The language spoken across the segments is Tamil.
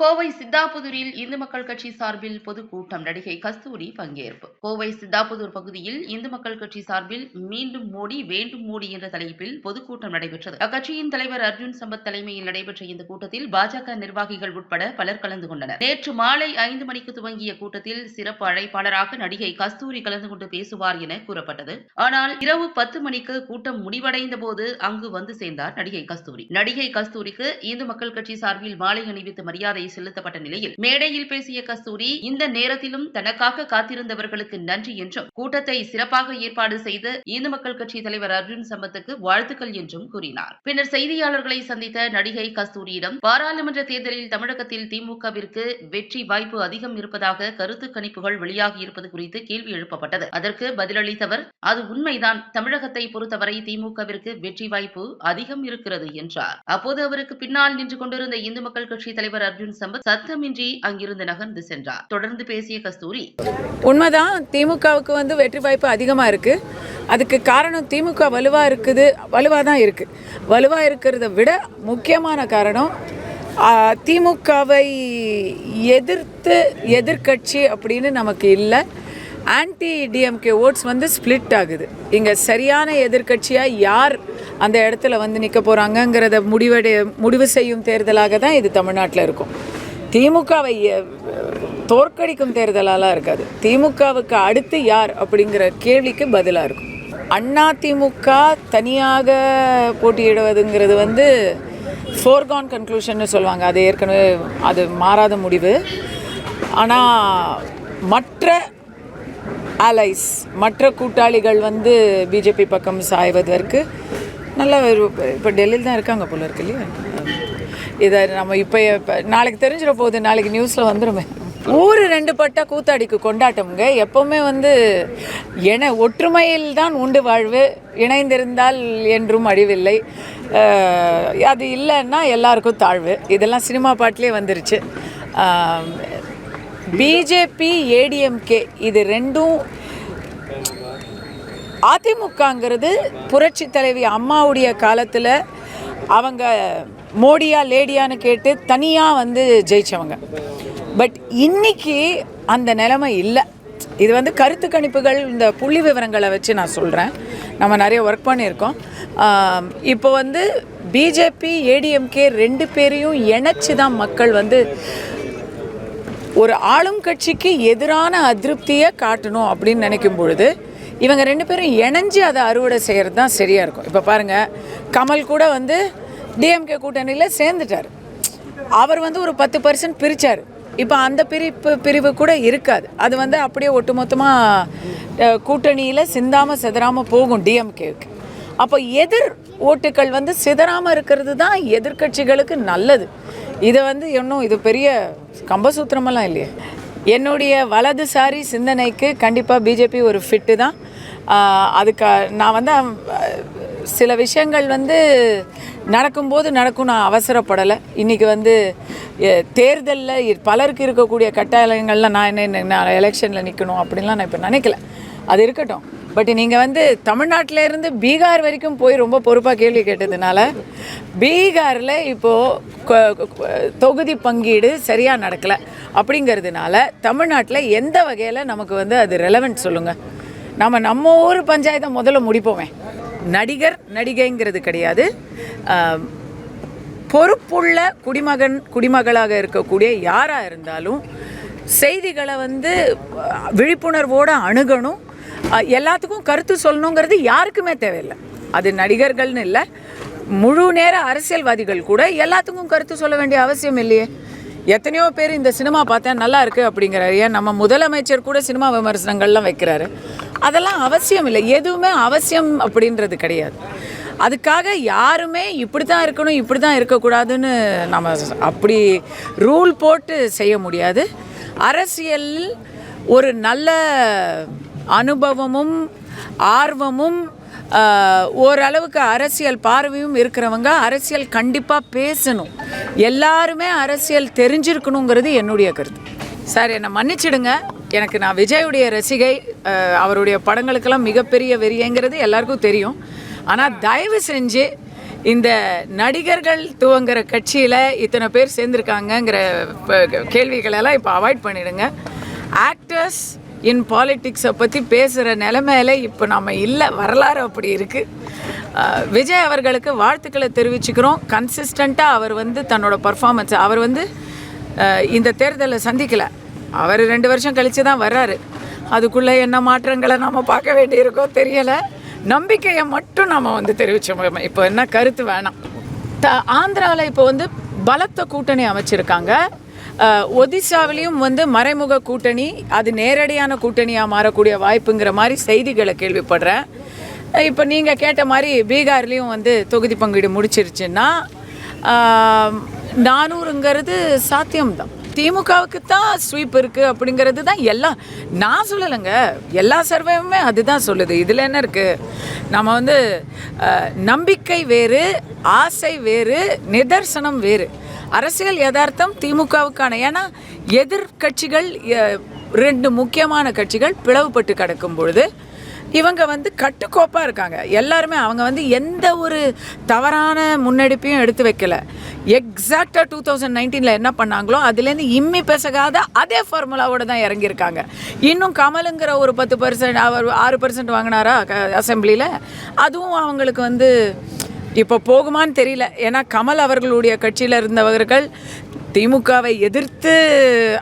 கோவை சித்தாபுதூரில் இந்து மக்கள் கட்சி சார்பில் பொதுக்கூட்டம் நடிகை கஸ்தூரி பங்கேற்பு. கோவை சித்தாபுதூர் பகுதியில் இந்து மக்கள் கட்சி சார்பில் மீண்டும் மோடி வேண்டும் மோடி என்ற தலைப்பில் பொதுக்கூட்டம் நடைபெற்றது. அக்கட்சியின் தலைவர் அர்ஜுன் சம்பத் தலைமையில் நடைபெற்ற இந்த கூட்டத்தில் பாஜக நிர்வாகிகள் உட்பட பலர் கலந்து கொண்டனர். நேற்று மாலை ஐந்து மணிக்கு துவங்கிய கூட்டத்தில் சிறப்பு அழைப்பாளராக நடிகை கஸ்தூரி கலந்து கொண்டு பேசுவார் என கூறப்பட்டது. ஆனால் இரவு பத்து மணிக்கு கூட்டம் முடிவடைந்த போது அங்கு வந்து சேர்ந்தார் நடிகை கஸ்தூரி. நடிகை கஸ்தூரிக்கு இந்து மக்கள் கட்சி சார்பில் மாலை அணிவித்து மரியாதை மரியாதை செலுத்தப்பட்ட நிலையில் மேடையில் பேசிய கஸ்தூரி இந்த நேரத்திலும் தனக்காக காத்திருந்தவர்களுக்கு நன்றி என்றும் கூட்டத்தை சிறப்பாக ஏற்பாடு செய்த இந்து மக்கள் கட்சி தலைவர் அர்ஜுன் சம்பத்துக்கு வாழ்த்துக்கள் என்றும் கூறினார். பின்னர் செய்தியாளர்களை சந்தித்த நடிகை கஸ்தூரியிடம் பாராளுமன்ற தேர்தலில் தமிழகத்தில் திமுகவிற்கு வெற்றி வாய்ப்பு அதிகம் இருப்பதாக கருத்து கணிப்புகள் வெளியாகி இருப்பது குறித்து கேள்வி எழுப்பப்பட்டது. அதற்கு பதிலளித்தவர் அது உண்மைதான். தமிழகத்தை பொறுத்தவரை திமுகவிற்கு வெற்றி வாய்ப்பு அதிகம் இருக்கிறது என்றார். அப்போது அவருக்கு பின்னால் நின்று கொண்டிருந்த இந்து மக்கள் கட்சி தலைவர் அர்ஜுன் சம்பத் சத்தமின்றி அங்கிருந்து நகர்ந்து சென்றார். தொடர்ந்து பேசிய கஸ்தூரி உண்மைதான் திமுகவுக்கு வந்து வெற்றி வாய்ப்பு அதிகமாக இருக்குது அதுக்கு காரணம் திமுக வலுவாக இருக்குது வலுவாக தான் இருக்குது வலுவாக இருக்கிறத விட முக்கியமான காரணம் திமுகவை எதிர்த்து எதிர்க்கட்சி அப்படின்னு நமக்கு இல்லை. ஆன்டி டிஎம்கே ஓட்ஸ் வந்து ஸ்ப்ளிட் ஆகுது. இங்கே சரியான எதிர்க்கட்சியாக யார் அந்த இடத்துல வந்து நிற்க போகிறாங்கங்கிறத முடிவடை முடிவு செய்யும் தேர்தலாக தான் இது தமிழ்நாட்டில் இருக்கும். திமுகவை தோற்கடிக்கும் தேர்தலாலாம் இருக்காது. திமுகவுக்கு அடுத்து யார் அப்படிங்கிற கேள்விக்கு பதிலாக இருக்கும். அண்ணா திமுக தனியாக போட்டியிடுவதுங்கிறது வந்து ஃபோர்கான் கன்க்ளூஷன்னு சொல்லுவாங்க. அது ஏற்கனவே அது மாறாத முடிவு. ஆனால் மற்ற அலைஸ் மற்ற கூட்டாளிகள் வந்து பிஜேபி பக்கம் சாய்வதற்கு நல்ல ஒரு இப்போ டெல்லியில் தான் இருக்காங்க போல இருக்கு இல்லையா? இதை நம்ம இப்போ இப்போ நாளைக்கு தெரிஞ்சிட போகுது நாளைக்கு நியூஸில் வந்துருமே. ஊர் ரெண்டு பட்டா கூத்தாடிக்கு கொண்டாட்டம்ங்க. எப்போவுமே வந்து என ஒற்றுமையில் தான் உண்டு வாழ்வு. இணைந்திருந்தால் என்றும் அழிவில்லை. அது இல்லைன்னா எல்லாருக்கும் தாழ்வு. இதெல்லாம் சினிமா பாட்டிலே வந்துருச்சு. பிஜேபி ஏடிஎம்கே இது ரெண்டும் அதிமுகங்கிறது புரட்சி தலைவி அம்மாவுடைய காலத்தில் அவங்க மோடியா லேடியான்னு கேட்டு தனியாக வந்து ஜெயித்தவங்க பட் இன்னைக்கு அந்த நிலைமை இல்லை. இது வந்து கருத்து கணிப்புகள் இந்த புள்ளி விவரங்களை வச்சு நான் சொல்கிறேன் நம்ம நிறைய ஒர்க் பண்ணியிருக்கோம். இப்போ வந்து பிஜேபி ஏடிஎம்கே ரெண்டு பேரையும் இணைச்சி தான் மக்கள் வந்து ஒரு ஆளும் கட்சிக்கு எதிரான அதிருப்தியை காட்டணும் அப்படின்னு நினைக்கும் பொழுது இவங்க ரெண்டு பேரும் இணைஞ்சு அதை அறுவடை செய்கிறது தான் சரியாக இருக்கும். இப்போ பாருங்கள் கமல் கூட வந்து டிஎம்கே கூட்டணியில் சேர்ந்துட்டார். அவர் வந்து ஒரு பத்து பர்சன்ட் பிரித்தார் இப்போ அந்த பிரிப்பு பிரிவு கூட இருக்காது. அது வந்து அப்படியே ஒட்டுமொத்தமாக கூட்டணியில் சிந்தாமல் சிதறாமல் போகும் டிஎம்கேவுக்கு அப்போ எதிர் ஓட்டுக்கள் வந்து சிதறாமல் இருக்கிறது தான் எதிர்க்கட்சிகளுக்கு நல்லது. இதை வந்து இன்னும் இது பெரிய கம்பசூத்திரமெல்லாம் இல்லையே. என்னுடைய வலதுசாரி சிந்தனைக்கு கண்டிப்பாக பிஜேபி ஒரு ஃபிட்டு தான். அதுக்கு நான் வந்து சில விஷயங்கள் வந்து நடக்கும்போது நடக்கும் நான் அவசரப்படலை. இன்றைக்கி வந்து தேர்தலில் பலருக்கு இருக்கக்கூடிய கட்டாயங்கள்லாம் நான் என்ன நான் எலெக்ஷனில் நிற்கணும் அப்படின்லாம் நான் இப்போ நினைக்கல. அது இருக்கட்டும். பட் நீங்கள் வந்து தமிழ்நாட்டில இருந்து பீகார் வரைக்கும் போய் ரொம்ப பொறுப்பாக கேள்வி கேட்டதுனால பீகாரில் இப்போது தொகுதி பங்கீடு சரியாக நடக்கலை. அப்படிங்கிறதுனால தமிழ்நாட்டில் எந்த வகையில் நமக்கு வந்து அது ரெலவெண்ட் சொல்லுங்கள் நம்ம நம்ம ஊர் பஞ்சாயத்தை முதல்ல முடிப்போமே. நடிகர் நடிகைங்கிறது கிடையாது. பொறுப்புள்ள குடிமகன் குடிமகளாக இருக்கக்கூடிய யாராக இருந்தாலும் செய்திகளை வந்து விழிப்புணர்வோடு அணுகணும். எல்லாத்துக்கும் கருத்து சொல்லணுங்கிறது யாருக்குமே தேவையில்லை. அது நடிகர்கள்னு இல்லை. முழு நேர அரசியல்வாதிகள் கூட எல்லாத்துக்கும் கருத்து சொல்ல வேண்டிய அவசியம் இல்லையே. எத்தனையோ பேர் இந்த சினிமா பார்த்தேன் நல்லா இருக்குது அப்படிங்கிறாரு. ஏன் நம்ம முதலமைச்சர் கூட சினிமா விமர்சனங்கள்லாம் வைக்கிறாரு. அதெல்லாம் அவசியம் இல்லை. எதுவுமே அவசியம் அப்படின்றது கிடையாது. அதுக்காக யாருமே இப்படி தான் இருக்கணும் இப்படி தான் இருக்கக்கூடாதுன்னு நம்ம அப்படி ரூல் போட்டு செய்ய முடியாது. அரசியல் ஒரு நல்ல அனுபவமும் ஆர்வமும் ஓரளவுக்கு அரசியல் பார்வையும் இருக்கிறவங்க அரசியல் கண்டிப்பாக பேசணும். எல்லாருமே அரசியல் தெரிஞ்சிருக்கணுங்கிறது என்னுடைய கருத்து. சார் என்னை மன்னிச்சிடுங்க. எனக்கு நான் விஜயுடைய ரசிகை அவருடைய படங்களுக்கெல்லாம் மிகப்பெரிய வெறியங்கிறது எல்லாருக்கும் தெரியும். ஆனால் தயவு செஞ்சு இந்த நடிகர்கள் துவங்குற கட்சியில் இத்தனை பேர் சேர்ந்துருக்காங்கங்கிற கேள்விகளெல்லாம் இப்போ அவாய்ட் பண்ணிடுங்க. ஆக்டர்ஸ் இன் பாலிட்டிக்ஸை பற்றி பேசுகிற நிலைமையில இப்போ நம்ம இல்லை வரலாறு அப்படி இருக்குது விஜய் அவர்களுக்கு வாழ்த்துக்களை தெரிவிச்சுக்கிறோம். கன்சிஸ்டண்ட்டாக அவர் வந்து தன்னோட பர்ஃபார்மன்ஸ் அவர் வந்து இந்த தேர்தலை சந்திக்கலை. அவர் ரெண்டு வருஷம் கழித்து தான் வர்றாரு. அதுக்குள்ளே என்ன மாற்றங்களை நம்ம பார்க்க வேண்டியிருக்கோ தெரியலை. நம்பிக்கையை மட்டும் நம்ம வந்து தெரிவிச்சோம். இப்போ என்ன கருத்து வேணாம். த ஆந்திராவில் இப்போ வந்து பலத்த கூட்டணி அமைச்சிருக்காங்க. ஒதிசாவிலையும் ஒடிசாவிலையும் வந்து மறைமுக கூட்டணி அது நேரடியான கூட்டணியாக மாறக்கூடிய வாய்ப்புங்கிற மாதிரி செய்திகளை கேள்விப்படுறேன். இப்போ நீங்கள் கேட்ட மாதிரி பீகார்லேயும் வந்து தொகுதி பங்கீடு முடிச்சிருச்சுன்னா நானூறுங்கிறது சாத்தியம்தான். திமுகவுக்கு தான் ஸ்வீப் இருக்குது அப்படிங்கிறது தான் எல்லாம். நான் சொல்லலைங்க. எல்லா சர்வேவுமே அதுதான் சொல்லுது. இதில் என்ன இருக்குது நம்ம வந்து நம்பிக்கை வேறு ஆசை வேறு நிதர்சனம் வேறு. அரசியல் யதார்த்தம் திமுகவுக்கான. ஏன்னா எதிர்கட்சிகள் ரெண்டு முக்கியமான கட்சிகள் பிளவுபட்டு கிடக்கும் பொழுது இவங்க வந்து கட்டுக்கோப்பாக இருக்காங்க. எல்லாருமே அவங்க வந்து எந்த ஒரு தவறான முன்னெடுப்பையும் எடுத்து வைக்கல. எக்ஸாக்டாக டூ தௌசண்ட் நைன்டீனில் என்ன பண்ணாங்களோ அதுலேருந்து இம்மி பெசகாத அதே ஃபார்முலாவோட தான் இறங்கியிருக்காங்க. இன்னும் கமலுங்கிற ஒரு பத்து பர்சன்ட் அவர் ஆறு பர்சன்ட் வாங்கினாரா அசம்பிளியில் அதுவும் அவங்களுக்கு வந்து இப்போ போகுமான்னு தெரியல. ஏன்னா கமல் அவர்களுடைய கட்சியில் இருந்தவர்கள் திமுகவை எதிர்த்து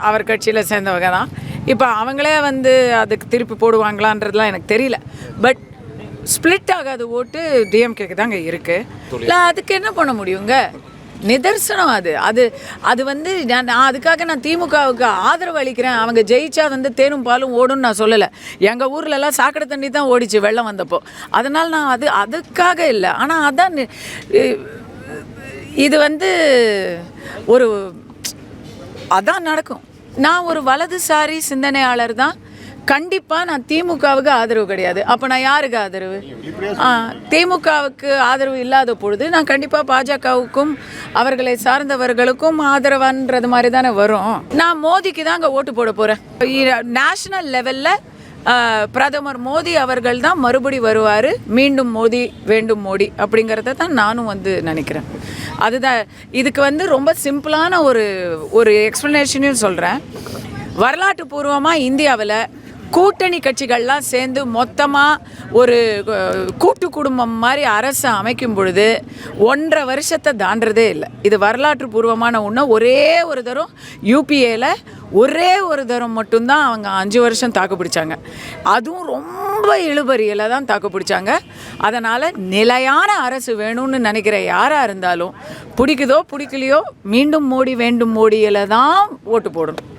அவர் கட்சியில் சேர்ந்தவங்க தான். இப்போ அவங்களே வந்து அதுக்கு திருப்பி போடுவாங்களான்றதுலாம் எனக்கு தெரியல. பட் ஸ்ப்ளிட் ஆகாத ஓட்டு டிஎம்கேக்கு தாங்க இருக்குது இல்லை அதுக்கு என்ன பண்ண முடியுங்க? நிதர்சனம் அது. அது அது வந்து நான் அதுக்காக நான் திமுகவுக்கு ஆதரவு அளிக்கிறேன். அவங்க ஜெயிச்சா வந்து தேனும் பாலும் ஓடும்னு நான் சொல்லலை. எங்கள் ஊர்லலாம் சாக்கடை தண்ணி தான் ஓடிச்சு வெள்ளம் வந்தப்போ. அதனால் நான் அது அதுக்காக இல்லை. ஆனால் அதான் இது வந்து ஒரு அதான் நடக்கும். நான் ஒரு வலதுசாரி சிந்தனையாளர் தான். கண்டிப்பாக நான் திமுகவுக்கு ஆதரவு கிடையாது. அப்போ நான் யாருக்கு ஆதரவு? ஆ திமுகவுக்கு ஆதரவு இல்லாத பொழுது நான் கண்டிப்பாக பாஜகவுக்கும் அவர்களை சார்ந்தவர்களுக்கும் ஆதரவான்றது மாதிரி தானே வரும். நான் மோதிக்கு தான் அங்கே ஓட்டு போட போகிறேன் நேஷ்னல் லெவலில் பிரதமர் மோடி அவர்கள் தான் மறுபடி வருவார். மீண்டும் மோடி வேண்டும் மோடி அப்படிங்கிறத தான் நானும் வந்து நினைக்கிறேன். அதுதான். இதுக்கு வந்து ரொம்ப சிம்பிளான ஒரு ஒரு எக்ஸ்ப்ளனேஷனையும் சொல்கிறேன் வரலாற்று பூர்வமாக இந்தியாவில் கூட்டணி கட்சிகள்லாம் சேர்ந்து மொத்தமாக ஒரு கூட்டு குடும்பம் மாதிரி அரசை அமைக்கும் பொழுது ஒன்றரை வருஷத்தை தாண்டதே இல்லை. இது வரலாற்று பூர்வமான ஒன்று ஒரே ஒரு தரம் யூபிஏல ஒரே ஒரு தரம் மட்டும்தான் அவங்க அஞ்சு வருஷம் தாக்கு பிடிச்சாங்க. அதுவும் ரொம்ப இழுபறியில் தான் தாக்கு பிடிச்சாங்க. அதனால் நிலையான அரசு வேணும்னு நினைக்கிற யாராக இருந்தாலும் பிடிக்குதோ பிடிக்கலையோ மீண்டும் மோடி வேண்டும் மோடியில் தான் ஓட்டு போடணும்.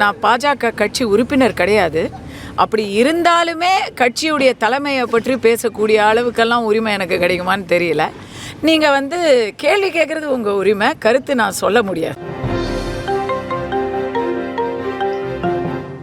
நான் பாஜக கட்சி உறுப்பினர் கிடையாது. அப்படி இருந்தாலுமே கட்சியுடைய தலைமையை பற்றி பேசக்கூடிய அளவுக்கெல்லாம் உரிமை எனக்கு கிடைக்குமான்னு தெரியல. நீங்கள் வந்து கேள்வி கேட்குறது உங்கள் உரிமை கருத்து நான் சொல்ல முடியாது.